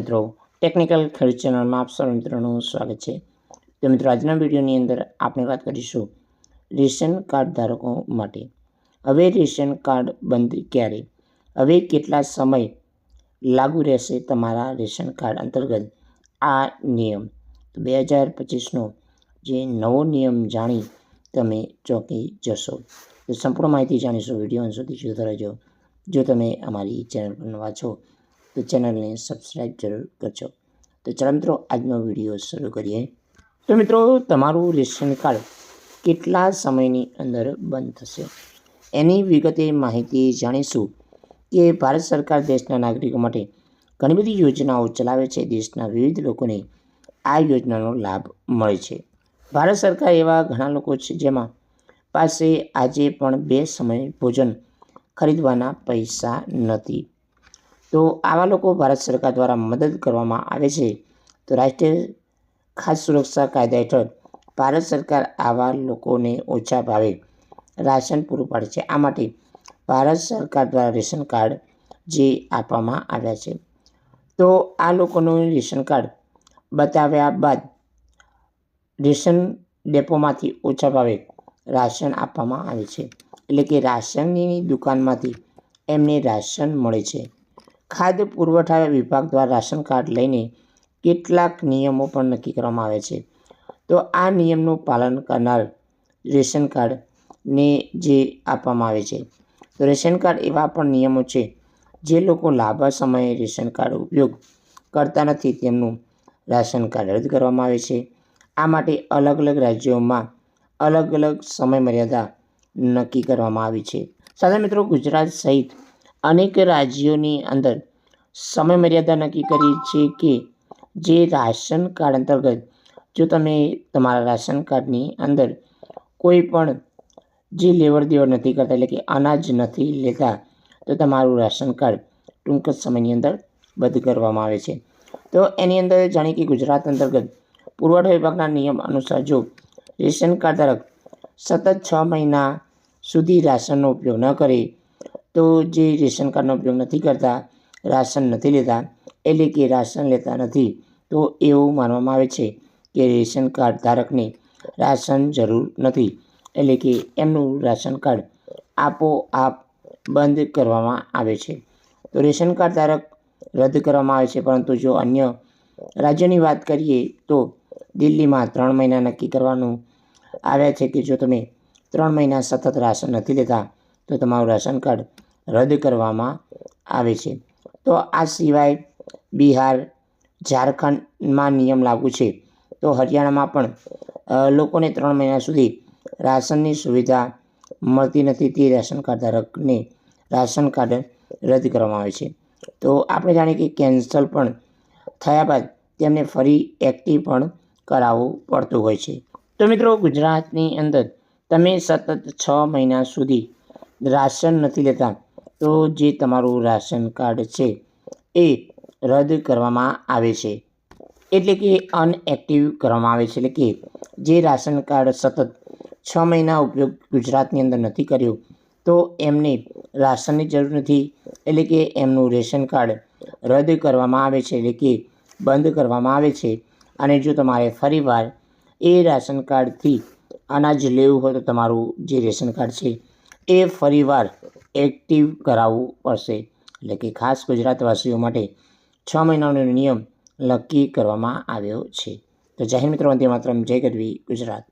મિત્રો ટેકનિકલ ખેડૂત ચેનલમાં આપ સૌ મિત્રોનું સ્વાગત છે. તો મિત્રો, આજના વિડીયોની અંદર આપણે વાત કરીશું રેશન કાર્ડ ધારકો માટે. હવે રેશન કાર્ડ બંધ ક્યારે? હવે કેટલા સમય લાગુ રહેશે તમારા રેશન કાર્ડ અંતર્ગત આ નિયમ? બે હજાર પચીસનો જે નવો નિયમ જાણી તમે ચોંકી જશો. તો સંપૂર્ણ માહિતી જાણીશું વીડિયો અંત સુધી જોતા રહેજો. જો તમે અમારી ચેનલ પર નવા છો તો ચેનલને સબસ્ક્રાઈબ જરૂર કરજો. તો ચાલો મિત્રો, આજનો વીડિયો શરૂ કરીએ. તો મિત્રો, તમારું રેશન કાર્ડ કેટલા સમયની અંદર બંધ થશે? એની વિગતે માહિતી જાણીશું કે ભારત સરકાર દેશના નાગરિકો માટે ઘણી બધી યોજનાઓ ચલાવે છે. દેશના વિવિધ લોકોને આ યોજનાનો લાભ મળે છે. ભારત સરકાર એવા ઘણા લોકો છે જેમાં પાસે આજે પણ બે સમય ભોજન ખરીદવાના પૈસા નથી. તો આવા લોકો ભારત સરકાર દ્વારા મદદ કરવામાં આવે છે. તો રાષ્ટ્રીય ખાદ્ય સુરક્ષા કાયદા હેઠળ ભારત સરકાર આવા લોકોને ઓછા ભાવે રાશન પૂરું પાડે છે. આ માટે ભારત સરકાર દ્વારા રેશન કાર્ડ જે આપવામાં આવ્યા છે. તો આ લોકોનું રેશન કાર્ડ બતાવ્યા બાદ રેશન ડેપોમાંથી ઓછા ભાવે રાશન આપવામાં આવે છે. એટલે કે રાશનની દુકાનમાંથી એમને રાશન મળે છે. ખાદ્ય પુરવઠા વિભાગ દ્વારા રાશન કાર્ડ લઈને કેટલાક નિયમો પણ નક્કી કરવામાં આવે છે. તો આ નિયમનું પાલન કરનાર રેશન કાર્ડને જે આપવામાં આવે છે. તો રેશન કાર્ડ એવા પણ નિયમો છે જે લોકો લાંબા સમયે રેશન કાર્ડ ઉપયોગ કરતા નથી. તેમનું રાશન કાર્ડ રદ કરવામાં આવે છે. આ માટે અલગ અલગ રાજ્યોમાં અલગ અલગ સમય મર્યાદા નક્કી કરવામાં આવી છે. સાથે મિત્રો, ગુજરાત સહિત અનેક રાજ્યોની અંદર સમય મર્યાદા નક્કી કરી છે કે જે રાશન કાર્ડ અંતર્ગત, જો તમે તમારા રાશન કાર્ડની અંદર કોઈ પણ જે લેવડ દેવડ નથી કરતા, એટલે કે અનાજ નથી લેતા, તો તમારું રાશન કાર્ડ ટૂંક જ સમયની અંદર બંધ કરવામાં આવે છે. તો એની અંદર જાણીએ કે ગુજરાત અંતર્ગત પુરવઠા વિભાગના નિયમ અનુસાર જો રેશન કાર્ડ ધારક સતત છ મહિના સુધી રાશનનો ઉપયોગ ન કરે તો જે રેશન કાર્ડનો ઉપયોગ નથી કરતા, રાશન નથી લેતા, એટલે કે રાશન લેતા નથી, તો એવું માનવામાં આવે છે કે રેશન કાર્ડ ધારકને રાશન જરૂર નથી, એટલે કે એમનું રાશન કાર્ડ આપોઆપ બંધ કરવામાં આવે છે. તો રેશન કાર્ડ ધારક રદ કરવામાં આવે છે, પરંતુ જો અન્ય રાજ્યની વાત કરીએ તો દિલ્હીમાં ત્રણ મહિના નક્કી કરવાનું આવ્યા છે કે જો તમે ત્રણ મહિના સતત રાશન નથી લેતા તો તમારું રાશન કાર્ડ રદ કરવામાં આવે છે. તો આ સિવાય બિહાર, ઝારખંડમાં નિયમ લાગુ છે. તો હરિયાણામાં પણ લોકોને ત્રણ મહિના સુધી રાશનની સુવિધા મળતી નથી તે રાશન કાર્ડ ધારકને રાશન કાર્ડ રદ કરવામાં આવે છે. તો આપણે જાણીએ કે કેન્સલ પણ થયા બાદ તેમને ફરી એક્ટિવ પણ કરાવવું પડતું હોય છે. તો મિત્રો ગુજરાતની અંદર તમે સતત છ મહિના સુધી રાશન નથી લેતા, તો જે તમારું રાશન કાર્ડ છે એ રદ કરવામાં આવે છે. એટલે કે અનએક્ટિવ કરવામાં આવે છે. એટલે કે જે રાશન કાર્ડ સતત છ મહિના ઉપયોગ ગુજરાતની અંદર નથી કર્યો, તો એમને રાશનની જરૂર નથી. એટલે કે એમનું રેશન કાર્ડ રદ કરવામાં આવે છે. એટલે કે બંધ કરવામાં આવે છે. અને જો તમારે ફરીવાર એ રાશન કાર્ડથી અનાજ લેવું હોય તો તમારું જે રેશન કાર્ડ છે એ ફરીવાર એક્ટિવ કરાવવું પડશે. એટલે કે ખાસ ગુજરાતવાસીઓ માટે છ મહિનાનો નિયમ નક્કી કરવામાં આવ્યો છે. તો જાહેર મિત્રો, વંદે માત્ર જય ગઢવી ગુજરાત.